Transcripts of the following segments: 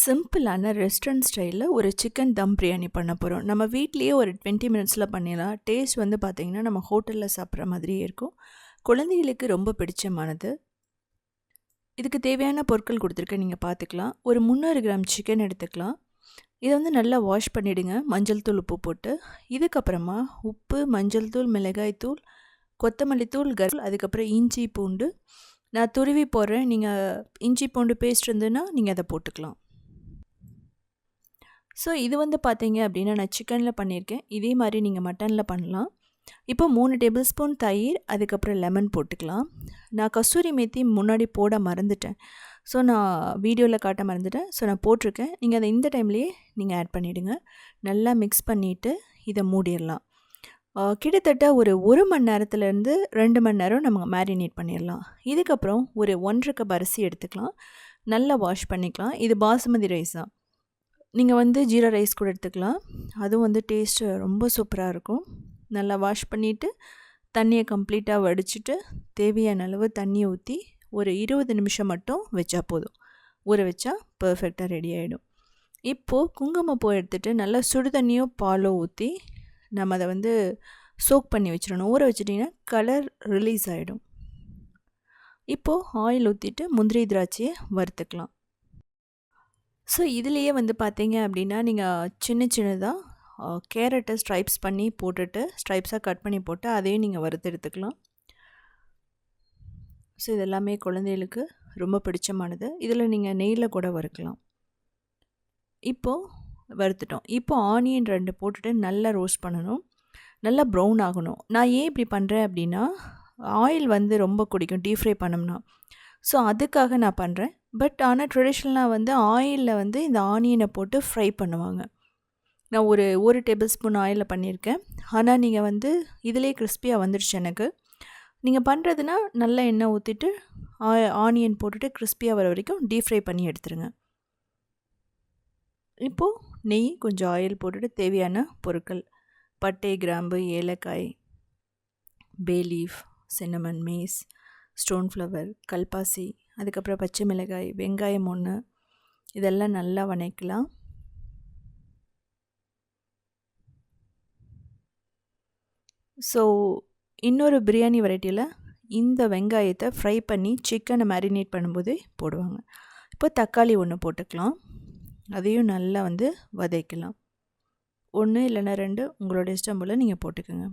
சிம்பிளான ரெஸ்டாரண்ட் ஸ்டைலில் ஒரு சிக்கன் தம் பிரியாணி பண்ண போகிறோம் நம்ம வீட்லேயே ஒரு டுவெண்ட்டி மினிட்ஸில் பண்ணிடலாம். டேஸ்ட் வந்து பார்த்திங்கன்னா நம்ம ஹோட்டலில் சாப்பிட்ற மாதிரியே இருக்கும். குழந்தைகளுக்கு ரொம்ப பிடிச்சமானது. இதுக்கு தேவையான பொருட்கள் கொடுத்துருக்கேன் நீங்கள் பார்த்துக்கலாம் ஒரு முந்நூறு கிராம் சிக்கன் எடுத்துக்கலாம். இதை வந்து நல்லா வாஷ் பண்ணிவிடுங்க மஞ்சள் தூள் உப்பு போட்டு. இதுக்கப்புறமா உப்பு மஞ்சள் தூள் மிளகாய் தூள் கொத்தமல்லி தூள் கர் அதுக்கப்புறம் இஞ்சி பூண்டு. நான் துருவி போடுறேன். நீங்கள் இஞ்சி பூண்டு பேஸ்ட் இருந்ததுன்னா நீங்கள் அதை போட்டுக்கலாம். ஸோ இது வந்து பார்த்தீங்க அப்படின்னா நான் சிக்கனில் பண்ணியிருக்கேன். இதே மாதிரி நீங்கள் மட்டனில் பண்ணலாம். இப்போ மூணு டேபிள் ஸ்பூன் தயிர் அதுக்கப்புறம் லெமன் போட்டுக்கலாம். நான் கஸ்தூரி மேத்தி முன்னாடி போட மறந்துட்டேன். ஸோ நான் வீடியோவில் காட்ட மறந்துட்டேன். ஸோ நான் போட்டிருக்கேன். நீங்கள் அதை இந்த டைம்லேயே நீங்கள் ஆட் பண்ணிவிடுங்க நல்லா மிக்ஸ் பண்ணிவிட்டு இதை மூடிடலாம். கிட்டத்தட்ட ஒரு ஒரு மணி நேரத்துலேருந்து ரெண்டு மணி நேரம் நம்ம மேரினேட் பண்ணிடலாம். இதுக்கப்புறம் ஒரு ஒன்றரை கப் அரிசி எடுத்துக்கலாம். நல்லா வாஷ் பண்ணிக்கலாம். இது பாசுமதி ரைஸ் தான். நீங்கள் வந்து ஜீரா ரைஸ் கூட எடுத்துக்கலாம். அதுவும் வந்து டேஸ்ட்டு ரொம்ப சூப்பராக இருக்கும். நல்லா வாஷ் பண்ணிவிட்டு தண்ணியை கம்ப்ளீட்டாக வடிச்சிட்டு தேவையான அளவு தண்ணியை ஊற்றி ஒரு இருபது நிமிஷம் மட்டும் வச்சா போதும். ஊற வச்சா பர்ஃபெக்டாக ரெடி ஆகிடும் இப்போது குங்குமப்பூ எடுத்துகிட்டு நல்லா சுடு தண்ணியோ பாலோ ஊற்றி நம்ம அதை வந்து சோக் பண்ணி வச்சிடணும். ஊற வச்சிட்டிங்கன்னா கலர் ரிலீஸ் ஆகிடும் இப்போது ஆயில் ஊற்றிட்டு முந்திரி திராட்சையை வறுத்துக்கலாம். ஸோ இதுலேயே வந்து பார்த்தீங்க அப்படின்னா நீங்கள் சின்ன சின்னதாக கேரட்டை ஸ்ட்ரைப்ஸ் பண்ணி போட்டுட்டு ஸ்ட்ரைப்ஸாக கட் பண்ணி போட்டு அதையும் நீங்கள் வறுத்து எடுத்துக்கலாம். ஸோ இதெல்லாமே குழந்தைகளுக்கு ரொம்ப பிடிச்சமானது. இதில் நீங்கள் நெய்யில் கூட வறுக்கலாம். இப்போது வறுத்துட்டோம். இப்போ ஆனியன் ரெண்டு போட்டுட்டு நல்லா ரோஸ்ட் பண்ணணும். நல்லா ப்ரௌன் ஆகணும். நான் ஏன் இப்படி பண்ணுறேன் அப்படின்னா ஆயில் வந்து ரொம்ப குடிக்கும் டீப் ஃப்ரை பண்ணோம்னா. ஸோ அதுக்காக நான் பண்ணுறேன் பட் ஆனால் ட்ரெடிஷ்னலாக வந்து ஆயிலில் வந்து இந்த ஆனியனை போட்டு ஃப்ரை பண்ணுவாங்க. நான் ஒரு ஒரு டேபிள் ஸ்பூன் ஆயிலில் பண்ணியிருக்கேன். ஆனால் நீங்கள் வந்து இதிலே கிறிஸ்பியாக வந்துடுச்சு எனக்கு. நீங்கள் பண்ணுறதுனா நல்ல எண்ணெய் ஊற்றிட்டு ஆனியன் போட்டுட்டு கிறிஸ்பியாக வர வரைக்கும் டீப் ஃப்ரை பண்ணி எடுத்துருங்க. இப்போது நெய் கொஞ்சம் ஆயில் போட்டுட்டு தேவையான பொருட்கள். பட்டை கிராம்பு ஏலக்காய் bay leaf cinnamon mace stone flower கல்பாசி அதுக்கப்புறம் பச்சை மிளகாய் வெங்காயம் ஒன்று இதெல்லாம் நல்லா வணக்கலாம். ஸோ இன்னொரு பிரியாணி வெரைட்டியில் இந்த வெங்காயத்தை ஃப்ரை பண்ணி சிக்கனை மேரினேட் பண்ணும்போது போடுவாங்க. இப்போ தக்காளி ஒன்று போட்டுக்கலாம். அதையும் நல்லா வந்து வதக்கலாம். ஒன்று இல்லைன்னா ரெண்டு உங்களோட இஷ்டம் போல் நீங்கள் போட்டுக்கோங்க.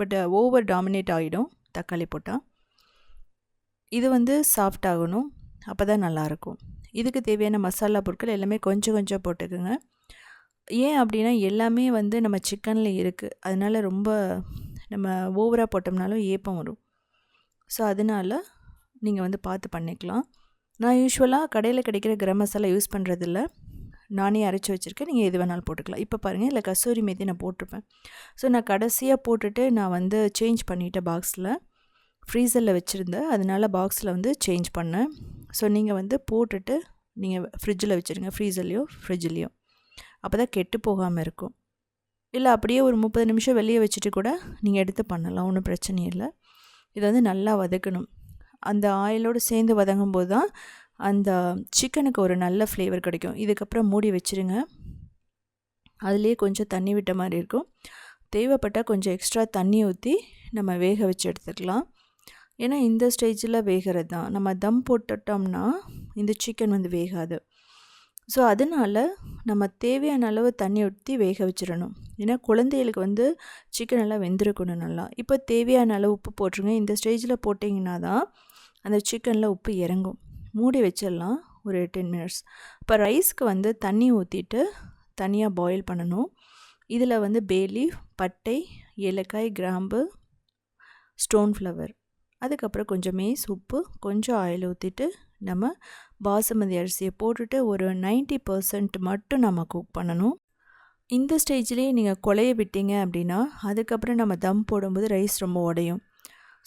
பட் ஓவர் டாமினேட் ஆகிடும் தக்காளி போட்டால் இது வந்து சாஃப்ட் ஆகணும் அப்போ தான் நல்லாயிருக்கும். இதுக்கு தேவையான மசாலா பொருட்கள் எல்லாமே கொஞ்சம் கொஞ்சம் போட்டுக்கோங்க. ஏன் அப்படின்னா எல்லாமே வந்து நம்ம சிக்கனில் இருக்குது அதனால் ரொம்ப நம்ம ஓவராக போட்டோம்னாலும் ஏப்பம் வரும். ஸோ அதனால் நீங்கள் வந்து பார்த்து பண்ணிக்கலாம். நான் யூஸ்வலாக கடையில் கிடைக்கிற கரம் மசாலா யூஸ் பண்ணுறதில்ல நானே அரைச்சி வச்சுருக்கேன். நீங்கள் எது வேணாலும் போட்டுக்கலாம். இப்போ பாருங்கள் இல்லை கஸ்தூரி மேத்தி நான் போட்டிருப்பேன். ஸோ நான் கடைசியாக போட்டுட்டு நான் வந்து சேஞ்ச் பண்ணிவிட்டேன் பாக்ஸில் ஃப்ரீசரில் வச்சுருந்தேன் அதனால் பாக்ஸில் வந்து சேஞ்ச் பண்ணேன். ஸோ நீங்கள் வந்து போட்டுட்டு நீங்கள் ஃப்ரிட்ஜில் வச்சுருங்க ஃப்ரீசர்லேயோ ஃப்ரிட்ஜ்லேயோ அப்போ தான் கெட்டு போகாமல் இருக்கும். இல்லை அப்படியே ஒரு முப்பது நிமிஷம் வெளியே வச்சுட்டு கூட நீங்கள் எடுத்து பண்ணலாம் ஒன்றும் பிரச்சனை இல்லை. இதை வந்து நல்லா வதக்கணும். அந்த ஆயிலோடு சேர்ந்து வதங்கும் போது தான் அந்த சிக்கனுக்கு ஒரு நல்ல ஃப்ளேவர் கிடைக்கும். இதுக்கப்புறம் மூடி வச்சுருங்க. அதுலேயே கொஞ்சம் தண்ணி விட்ட மாதிரி இருக்கும். தேவைப்பட்டால் கொஞ்சம் எக்ஸ்ட்ரா தண்ணி ஊற்றி நம்ம வேக வச்சு எடுத்துக்கலாம். ஏன்னா இந்த ஸ்டேஜில் வேகிறது தான் நம்ம தம் போட்டுட்டோம்னா இந்த சிக்கன் வந்து வேகாது. ஸோ அதனால் நம்ம தேவையான அளவு தண்ணி ஊற்றி வேக வச்சிடணும். ஏன்னா குழந்தைகளுக்கு வந்து சிக்கன் எல்லாம் வெந்திருக்கணும் நல்லா. இப்போ தேவையான அளவு உப்பு போட்டுருங்க. இந்த ஸ்டேஜில் போட்டிங்கன்னா தான் அந்த சிக்கனில் உப்பு இறங்கும். மூடி வச்சிடலாம் ஒரு டென் மினிட்ஸ் இப்போ ரைஸ்க்கு வந்து தண்ணி ஊற்றிட்டு தனியாக பாயில் பண்ணணும். இதில் வந்து பேலீஃப் பட்டை ஏலக்காய் கிராம்பு ஸ்டோன் ஃப்ளவர் அதுக்கப்புறம் கொஞ்சமே மேஸ் உப்பு கொஞ்சம் ஆயில் ஊற்றிட்டு நம்ம பாசுமதி அரிசியை போட்டுட்டு ஒரு நைன்ட்டி பர்சன்ட் மட்டும் நம்ம குக் பண்ணணும். இந்த ஸ்டேஜ்லேயே நீங்கள் கொலைய விட்டீங்க அப்படின்னா அதுக்கப்புறம் நம்ம தம் போடும்போது ரைஸ் ரொம்ப உடையும்.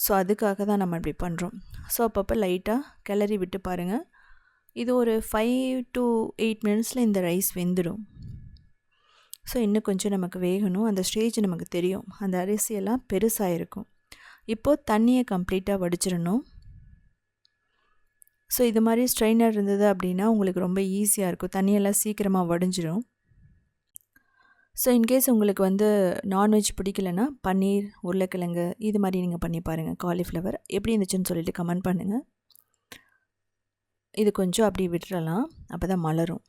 ஸோ அதுக்காக தான் நம்ம இப்படி பண்ணுறோம் ஸோ அப்பப்போ லைட்டாக கிளறி விட்டு பாருங்கள் இது ஒரு ஃபைவ் டு எயிட் மினிட்ஸில் இந்த ரைஸ் வெந்துடும். ஸோ இன்னும் கொஞ்சம் நமக்கு வேகணும். அந்த ஸ்டேஜ் நமக்கு தெரியும். அந்த அரிசியெல்லாம் பெருசாக இருக்கும். இப்போது தண்ணியை கம்ப்ளீட்டாக வடிச்சிடணும். ஸோ இது மாதிரி ஸ்ட்ரெயினர் இருந்தது அப்படின்னா உங்களுக்கு ரொம்ப ஈஸியாக இருக்கும். தண்ணியெல்லாம் சீக்கிரமாக வடிஞ்சிடும் ஸோ இன்கேஸ் உங்களுக்கு வந்து நான்வெஜ் பிடிக்கலன்னா பன்னீர் உருளைக்கிழங்கு இது மாதிரி நீங்கள் பண்ணி பாருங்கள் காலிஃப்ளவர் எப்படி இருந்துச்சுன்னு சொல்லிட்டு கமெண்ட் பண்ணுங்கள் இது கொஞ்சம் அப்படி விட்டுறலாம். அப்போ தான் மலரும்.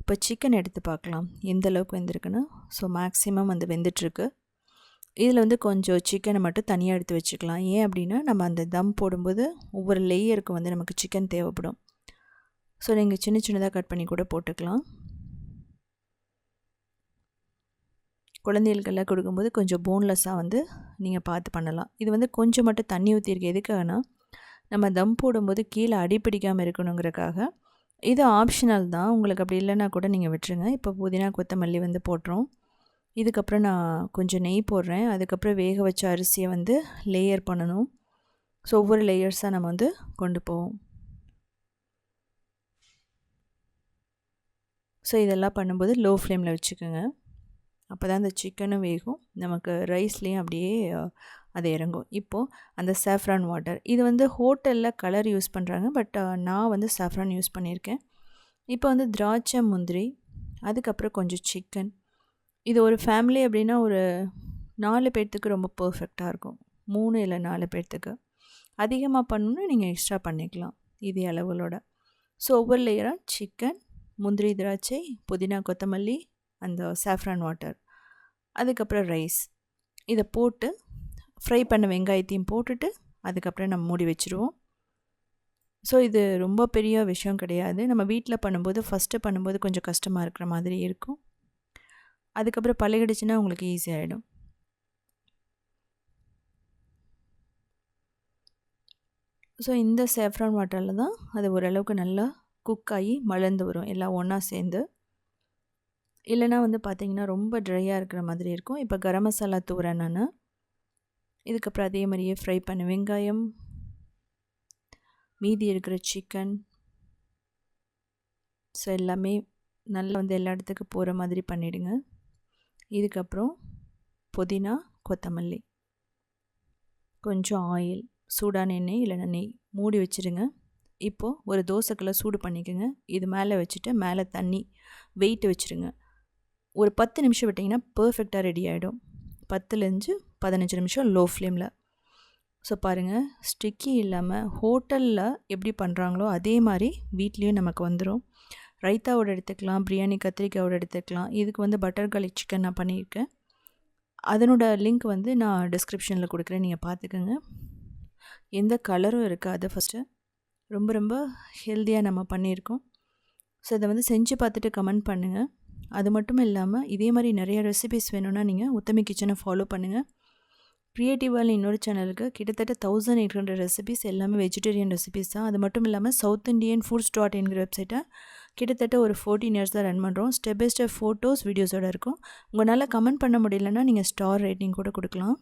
இப்போ சிக்கன் எடுத்து பார்க்கலாம். எந்த அளவுக்கு வெந்திருக்குன்னு. ஸோ மேக்ஸிமம் வந்து வெந்துட்டுருக்கு. இதில் வந்து கொஞ்சம் சிக்கனை மட்டும் தனியாக எடுத்து வச்சுக்கலாம். ஏன் அப்படின்னா நம்ம அந்த தம் போடும்போது ஒவ்வொரு லேயருக்கு வந்து நமக்கு சிக்கன் தேவைப்படும். ஸோ நீங்கள் சின்ன சின்னதாக கட் பண்ணி கூட போட்டுக்கலாம். குழந்தைகளுக்கெல்லாம் கொடுக்கும்போது கொஞ்சம் போன்லெஸ்ஸாக வந்து நீங்கள் பார்த்து பண்ணலாம். இது வந்து கொஞ்சம் மட்டும் தண்ணி ஊற்றிருக்கு எதுக்காகனா நம்ம தம் போடும்போது கீழே அடிப்பிடிக்காமல் இருக்கணுங்கிறக்காக இது ஆப்ஷனல் தான். உங்களுக்கு அப்படி இல்லைன்னா கூட நீங்கள் விட்டுருங்க. இப்போ புதினா கொத்தமல்லி வந்து போட்டுரும் இதுக்கப்புறம் நான் கொஞ்சம் நெய் போடுறேன். அதுக்கப்புறம் வேக வச்ச அரிசியை வந்து லேயர் பண்ணணும். ஸோ ஒவ்வொரு லேயர்ஸாக நம்ம வந்து கொண்டு போவோம். ஸோ இதெல்லாம் பண்ணும்போது லோ ஃப்ளேமில் வச்சுக்கோங்க. அப்போ தான் அந்த சிக்கனும் வேகும். நமக்கு ரைஸ்லேயும் அப்படியே அது இறங்கும். இப்போது அந்த சாஃப்ரான் வாட்டர் இது வந்து ஹோட்டலில் கலர் யூஸ் பண்ணுறாங்க பட் நான் வந்து சாஃப்ரான் யூஸ் பண்ணியிருக்கேன். இப்போ வந்து திராட்சை முந்திரி அதுக்கப்புறம் கொஞ்சம் சிக்கன் இது ஒரு ஃபேமிலி அப்படின்னா ஒரு நாலு பேர்த்துக்கு ரொம்ப பர்ஃபெக்டாக இருக்கும். மூணு இல்லை நாலு பேர்த்துக்கு. அதிகமாக பண்ணணுன்னா நீங்கள் எக்ஸ்ட்ரா பண்ணிக்கலாம். இதே அளவுகளோட. ஸோ ஒவ்வொரு லேயராக சிக்கன் முந்திரி திராட்சை புதினா கொத்தமல்லி அந்த சாஃப்ரான் வாட்டர் அதுக்கப்புறம் ரைஸ் இதை போட்டு ஃப்ரை பண்ண வெங்காயத்தையும் போட்டுட்டு அதுக்கப்புறம் நம்ம மூடி வச்சுருவோம். ஸோ இது ரொம்ப பெரிய விஷயம் கிடையாது. நம்ம வீட்டில் பண்ணும்போது ஃபஸ்ட்டு பண்ணும்போது கொஞ்சம் கஷ்டமாக இருக்கிற மாதிரி இருக்கும். அதுக்கப்புறம் பழகிடுச்சுன்னா உங்களுக்கு ஈஸியாகிடும் ஸோ இந்த சேஃப்ரான் வாட்டரில் தான் அது ஓரளவுக்கு நல்லா குக் ஆகி மலர்ந்து வரும். எல்லாம் ஒன்றா சேர்ந்து. இல்லைனா வந்து பார்த்திங்கன்னா ரொம்ப ட்ரையாக இருக்கிற மாதிரி இருக்கும். இப்போ கரம் மசாலா தூறேன் நான். இதுக்கப்புறம் அதே மாதிரியே ஃப்ரை பண்ண. வெங்காயம். மீதி இருக்கிற சிக்கன் ஸோ எல்லாமே நல்லா வந்து எல்லா இடத்துக்கு போகிற மாதிரி பண்ணிவிடுங்க இதுக்கப்புறம் புதினா கொத்தமல்லி. கொஞ்சம் ஆயில் சூடான எண்ணெய் இல்லைன்னா நெய் மூடி வச்சுருங்க. இப்போது ஒரு தோசைக்கெல்லாம் சூடு பண்ணிக்கோங்க. இது மேலே வச்சுட்டு மேலே தண்ணி வெயிட் வச்சுருங்க. ஒரு பத்து நிமிஷம் விட்டிங்கன்னா பர்ஃபெக்டாக ரெடி ஆகிடும் பத்துலேருந்து பதினஞ்சு நிமிஷம் லோ ஃப்ளேமில் ஸோ பாருங்கள் ஸ்டிக்கி இல்லாமல் ஹோட்டலில் எப்படி பண்ணுறாங்களோ அதே மாதிரி வீட்லேயும் நமக்கு வந்துடும் ரைத்தாவோட எடுத்துக்கலாம் பிரியாணி கத்திரிக்காயோட எடுத்துக்கலாம். இதுக்கு வந்து பட்டர் கார்லிக் சிக்கன் நான் பண்ணியிருக்கேன். அதனோட லிங்க் வந்து நான் டிஸ்கிரிப்ஷனில் கொடுக்குறேன் நீங்கள் பார்த்துக்கோங்க. எந்த கலரும் இருக்காது ஃபஸ்ட்டு ரொம்ப ரொம்ப ஹெல்த்தியாக நம்ம பண்ணியிருக்கோம். ஸோ இதை வந்து செஞ்சு பார்த்துட்டு கமெண்ட் பண்ணுங்கள் அது மட்டும் இல்லாமல் இதே மாதிரி நிறைய ரெசிபிஸ் வேணும்னா நீங்கள் உத்தமி கிச்சனை ஃபாலோ பண்ணுங்கள் க்ரியேட்டிவால் இன்னொரு சேனலுக்கு கிட்டத்தட்ட தௌசண்ட் எயிட் ஹண்ட்ரட் ரெசிபிஸ் எல்லாமே வெஜிடேரியன் ரெசிபிஸ் தான். அது மட்டும் இல்லாமல் சவுத் இண்டியன் ஃபுட்ஸ் டாட் என்கிற வெப்சைட்டை கிட்டத்தட்ட ஒரு ஃபோர்டீன் இயர்ஸ் தான் ரன் பண்ணுறோம் ஸ்டெப் பை ஸ்டெப் ஃபோட்டோஸ் வீடியோஸோடு இருக்கும். உங்களால் கமெண்ட் பண்ண முடியலன்னா நீங்கள் ஸ்டார் ரேட்டிங் கூட கொடுக்கலாம்.